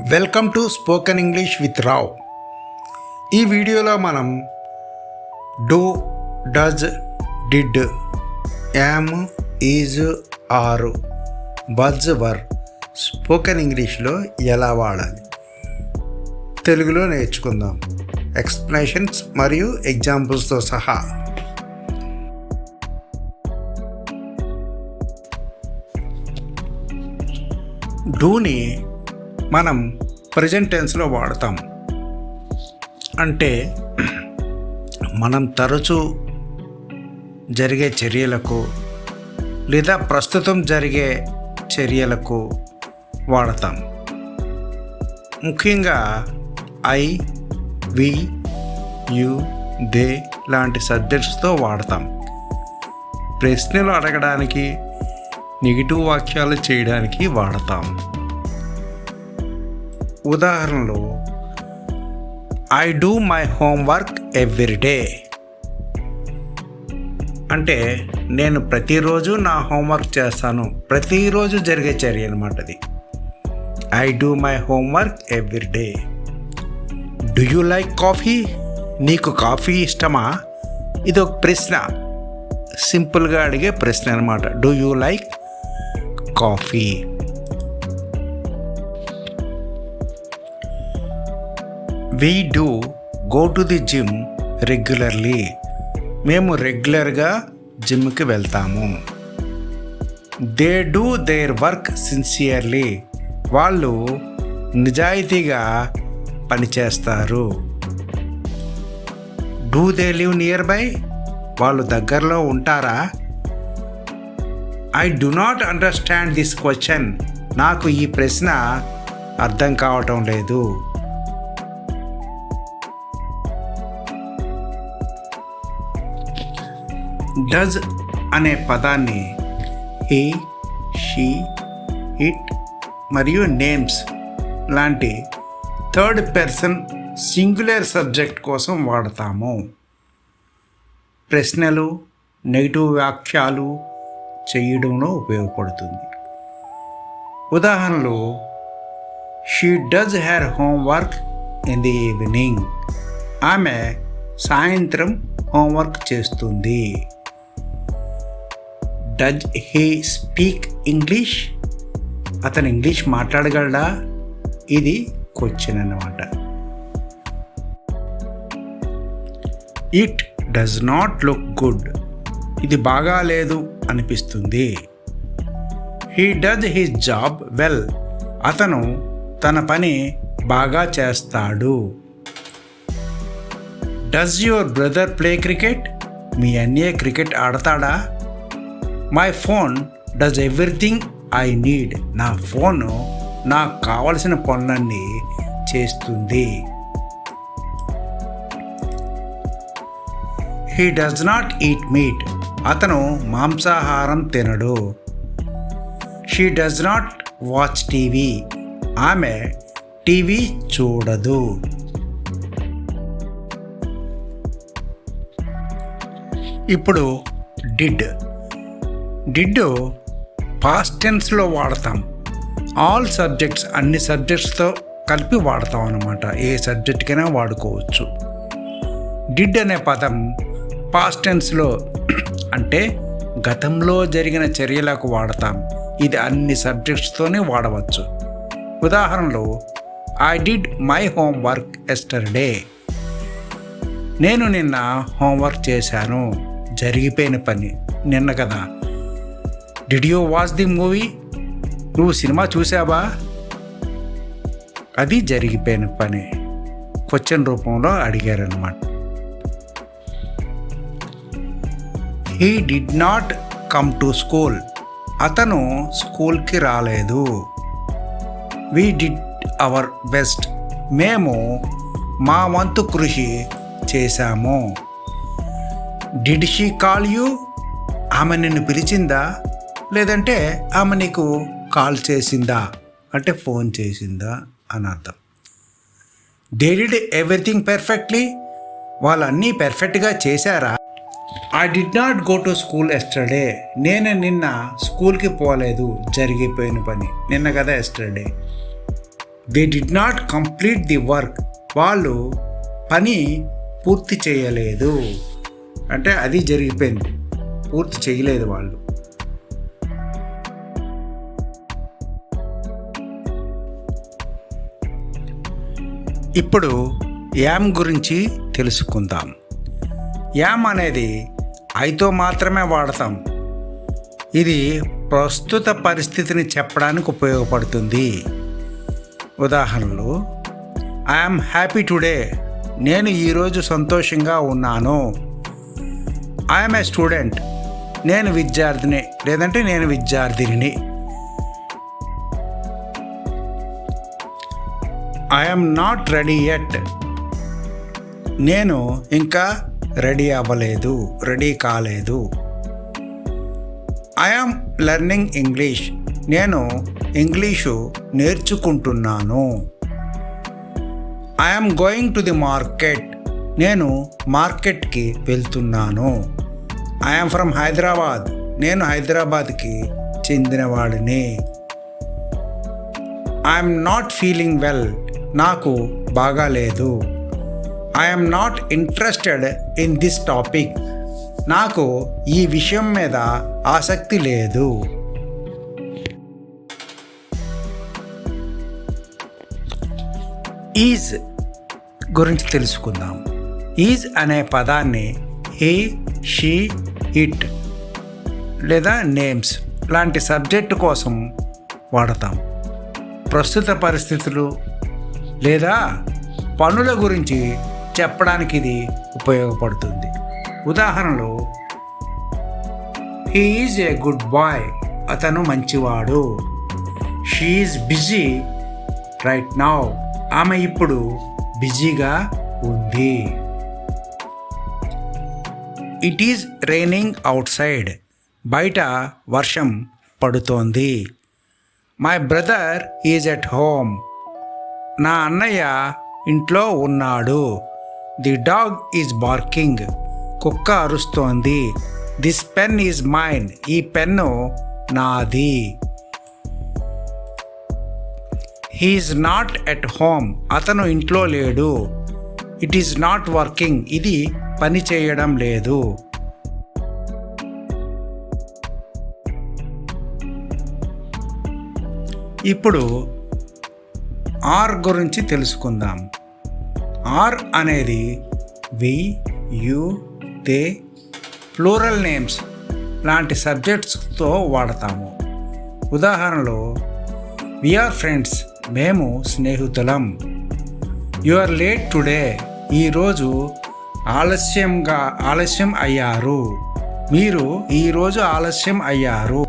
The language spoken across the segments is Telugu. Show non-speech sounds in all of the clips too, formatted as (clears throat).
Welcome to spoken English with Rao. ఈ వీడియోలో మనం do does did am is are was were spoken ఇంగ్లీష్లో ఎలా వాడాలి? తెలుగులో నేర్చుకుందాం. ఎక్స్ప్లెనేషన్స్ మరియు ఎగ్జాంపుల్స్తో సహా. డూని మనం ప్రజెంట్ టెన్స్లో వాడతాం. అంటే మనం తరచూ జరిగే చర్యలకు లేదా ప్రస్తుతం జరిగే చర్యలకు వాడతాం. ముఖ్యంగా ఐ వి యు దే లాంటి సబ్జెక్ట్స్తో వాడతాం. ప్రశ్నలు అడగడానికి నెగిటివ్ వాక్యాలు చేయడానికి వాడతాం. ఉదాహరణలు I do my homework every day అంటే నేను ప్రతిరోజు నా హోంవర్క్ చేస్తాను. ప్రతిరోజు జరిగే చర్య అనమాట అది. I do my homework every day do you like coffee నీకు కాఫీ ఇష్టమా? ఇది ఒక ప్రశ్న. సింపుల్గా అడిగే ప్రశ్న అనమాట do you like coffee we do go to the gym regularly మేము రెగ్యులర్గా జిమ్కి వెళ్తాము. They do their work sincerely వాళ్ళు నిజాయితీగా పనిచేస్తారు. Do they live near by వాళ్ళు దగ్గరలో ఉంటారా? I do not understand this question నాకు ఈ ప్రశ్న అర్థం కావటం లేదు. డజ్ అనే పదాన్ని హీ షీ ఇట్ మరియు నేమ్స్ లాంటి థర్డ్ పర్సన్ సింగులర్ సబ్జెక్ట్ కోసం వాడతాము. ప్రశ్నలు నెగిటివ్ వ్యాఖ్యలు చేయడంలో ఉపయోగపడుతుంది. ఉదాహరణలు she does her homework in the evening ఆమె సాయంత్రం హోంవర్క్ చేస్తుంది. డజ్ హీ స్పీక్ ఇంగ్లీష్ అతను ఇంగ్లీష్ మాట్లాడగలడా? ఇది క్వశ్చన్ అన్నమాట. It does not look good ఇది బాగాలేదు అనిపిస్తుంది. He does his job well అతను తన పని బాగా చేస్తాడు. Does your brother play cricket మీ అన్నయ్య cricket ఆడతాడా? My phone does everything I need నా ఫోను నాకు కావలసిన పనులన్నీ చేస్తుంది. He does not eat meat అతను మాంసాహారం తినడు. She does not watch TV ఆమె టీవీ చూడదు. ఇప్పుడు డిడ్ డిడ్డు పాస్ట్ టెన్స్లో వాడతాం. ఆల్ సబ్జెక్ట్స్ అన్ని సబ్జెక్ట్స్తో కలిపి వాడతాం అనమాట ఏ సబ్జెక్ట్కైనా వాడుకోవచ్చు. డిడ్ అనే పదం పాస్ట్ టెన్స్లో (clears throat) అంటే గతంలో జరిగిన చర్యలకు వాడతాం. ఇది అన్ని సబ్జెక్ట్స్తోనే వాడవచ్చు. ఉదాహరణలో I did my homework yesterday నేను నిన్న హోంవర్క్ చేశాను. జరిగిపోయిన పని. నిన్న కదా. Did you watch the movie నువ్వు సినిమా చూసావా అది జరిగిపోయిన పని. క్వశ్చన్ రూపంలో అడిగారనమాట he did not come to school అతను స్కూల్కి రాలేదు. వీ డిడ్ అవర్ బెస్ట్ మేము మా వంతు కృషి చేశాము. డిడ్ షీ కాల్ యూ ఆమె నిన్ను పిలిచిందా? లేదంటే ఆమె నీకు కాల్ చేసిందా? అంటే ఫోన్ చేసిందా? అని అర్థం. దే డిడ్ ఎవ్రీథింగ్ పెర్ఫెక్ట్లీ వాళ్ళన్నీ పెర్ఫెక్ట్గా చేశారా? I did not go to school yesterday నేను నిన్న స్కూల్కి పోలేదు. జరిగిపోయిన పని. నిన్న కదా yesterday they did not complete the work వాళ్ళు పని పూర్తి చేయలేదు. అంటే అది జరిగిపోయింది. పూర్తి చేయలేదు వాళ్ళు. ఇప్పుడు యామ్ గురించి తెలుసుకుందాం. యామ్ అనేది ఐతో మాత్రమే వాడతాం. ఇది ప్రస్తుత పరిస్థితిని చెప్పడానికి ఉపయోగపడుతుంది. ఉదాహరణలు ఐఎమ్ హ్యాపీ టుడే నేను ఈరోజు సంతోషంగా ఉన్నాను. ఐఎమ్ ఏ స్టూడెంట్ నేను విద్యార్థిని లేదంటే నేను విద్యార్థిని ఐఎమ్ నాట్ రెడీ ఎట్ నేను ఇంకా రెడీ అవ్వలేదు రెడీ కాలేదు. ఐఎమ్ లెర్నింగ్ ఇంగ్లీష్ నేను ఇంగ్లీషు నేర్చుకుంటున్నాను. I'm going to the market నేను మార్కెట్కి వెళ్తున్నాను. ఐఎమ్ ఫ్రమ్ హైదరాబాద్ నేను హైదరాబాద్కి చెందినవాడిని. ఐఎమ్ నాట్ ఫీలింగ్ వెల్ నాకు బాగాలేదు. I'm not interested in this topic నాకు ఈ విషయం మీద ఆసక్తి లేదు. ఈజ్ గురించి తెలుసుకుందాం. ఈజ్ అనే పదాన్ని హీ షీ ఇట్ లేదా నేమ్స్ లాంటి సబ్జెక్టు కోసం వాడతాం. ప్రస్తుత పరిస్థితులు లేదా పనుల గురించి చెప్పడానికి ఇది ఉపయోగపడుతుంది. ఉదాహరణలు he is a good boy అతను మంచివాడు. షీఈ్ బిజీ రైట్ నౌ ఆమె ఇప్పుడు బిజీగా ఉంది. It is raining outside బయట వర్షం పడుతోంది. My brother is at home నా అన్నయ్య ఇంట్లో ఉన్నాడు. ది డాగ్ ఈజ్ బార్కింగ్ కుక్క అరుస్తోంది. దిస్ పెన్ ఈజ్ మైన్ ఈ పెన్ను నాది. హీఈస్ నాట్ ఎట్ హోమ్ అతను ఇంట్లో లేడు. ఇట్ ఈస్ నాట్ వర్కింగ్ ఇది పని చేయడం లేదు. ఇప్పుడు ఆర్ గురించి తెలుసుకుందాం. ఆర్ అనేది we you they plural names లాంటి సబ్జెక్ట్స్తో వాడతాము. ఉదాహరణలో ఆర్ ఫ్రెండ్స్ మేము స్నేహితులం. యు ఆర్ లేట్ టుడే ఈరోజు ఆలస్యంగా ఆలస్యం అయ్యారు. మీరు ఈరోజు ఆలస్యం అయ్యారు.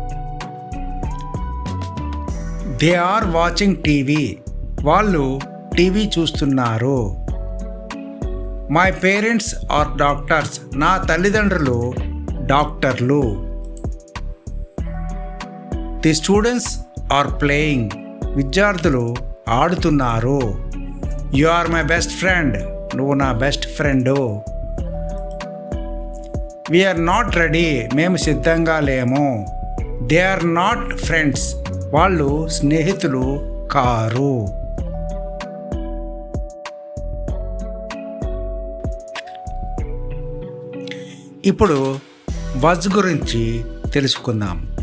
They are watching TV. వాళ్ళు టీవీ చూస్తున్నారు. మై పేరెంట్స్ ఆర్ డాక్టర్స్ నా తల్లిదండ్రులు డాక్టర్లు. ది స్టూడెంట్స్ ఆర్ ప్లేయింగ్ విద్యార్థులు ఆడుతున్నారు. You are my best friend నువ్వు నా best friend we are not ready మేము సిద్ధంగా లేము. దే ఆర్ నాట్ ఫ్రెండ్స్ వాళ్ళు స్నేహితులు కారు. ఇప్పుడు వజ్ గురించి తెలుసుకుందాం.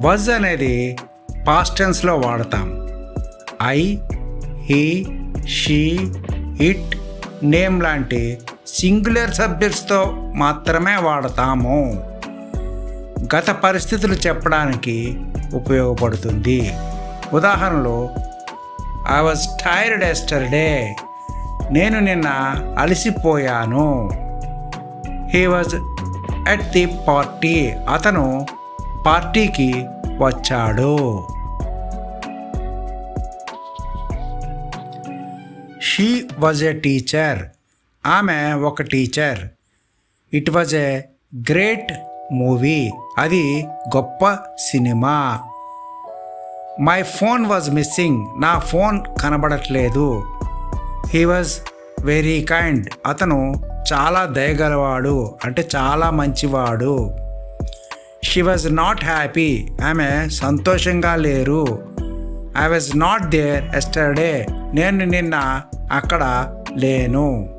వజ్ అనేది పాస్టెన్స్లో వాడతాం. I he she it name లాంటి సింగులర్ సబ్జెక్ట్స్తో మాత్రమే వాడతాము. గత పరిస్థితులు చెప్పడానికి ఉపయోగపడుతుంది. ఉదాహరణలో ఐ వాజ్ టైర్డ్ ఎస్టర్డే నేను నిన్న అలసిపోయాను. He was at the party అతను పార్టీకి వచ్చాడు. షీ వాజ్ ఎ టీచర్ ఆమె ఒక teacher it was a great movie అది గొప్ప సినిమా. మై ఫోన్ వాజ్ మిస్సింగ్ నా ఫోన్ కనబడట్లేదు. హీ వాజ్ వెరీ కైండ్ అతను చాలా దయగలవాడు అంటే చాలా మంచివాడు. షీ వాజ్ నాట్ హ్యాపీ ఆమె సంతోషంగా లేరు. I was not there yesterday నేను నిన్న అక్కడ లేను.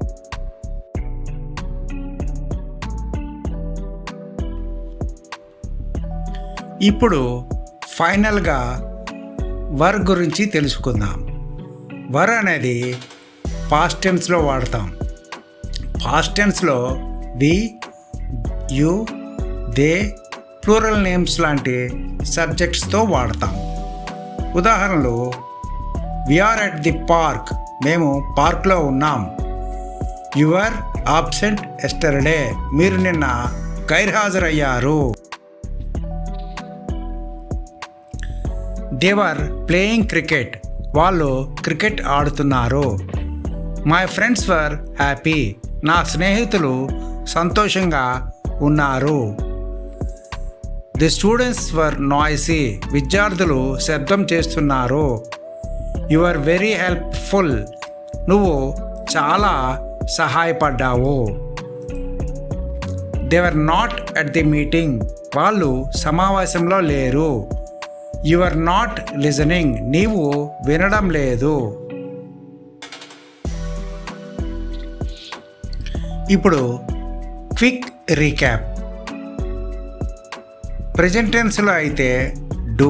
ఇప్పుడు ఫైనల్గా వర్ గురించి తెలుసుకుందాం. వర్ అనేది పాస్ట్ టెన్స్లో వాడతాం. Past టెన్స్లో we you they plural names లాంటి సబ్జెక్ట్స్తో వాడతాం. ఉదాహరణలు ఆర్ అట్ ది పార్క్ మేము పార్క్లో ఉన్నాం. యువర్ ఆబ్సెంట్ ఎస్టర్డే మీరు నిన్న గైర్హాజరయ్యారు దేవర్ ప్లేయింగ్ క్రికెట్ వాళ్ళు క్రికెట్ ఆడుతున్నారు. మై ఫ్రెండ్స్ వర్ హ్యాపీ నా స్నేహితులు సంతోషంగా ఉన్నారు. ది స్టూడెంట్స్ వర్ నాయిసీ విద్యార్థులు శబ్దం చేస్తున్నారు. యు ఆర్ వెరీ హెల్ప్ఫుల్ నువ్వు చాలా సహాయపడ్డావు. They were not at the meeting వాళ్ళు సమావేశంలో లేరు. యు ఆర్ నాట్ లిజనింగ్ నీవు వినడం లేదు. ఇప్పుడు క్విక్ రీక్యాప్. ప్రజెంట్ టెన్స్లో అయితే do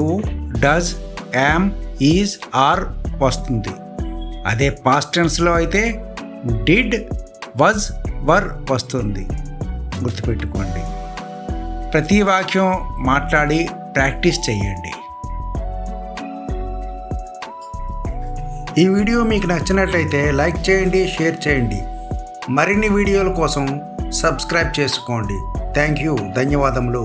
does am is are వస్తుంది. అదే పాస్ట్ టెన్స్లో అయితే డిడ్ వజ్ వర్ వస్తుంది. గుర్తుపెట్టుకోండి. ప్రతి వాక్యం మాట్లాడి ప్రాక్టీస్ చేయండి. ఈ వీడియో మీకు నచ్చినట్లయితే లైక్ చేయండి షేర్ చేయండి. మరిన్ని వీడియోల కోసం సబ్స్క్రైబ్ చేసుకోండి. Thank you. ధన్యవాదములు.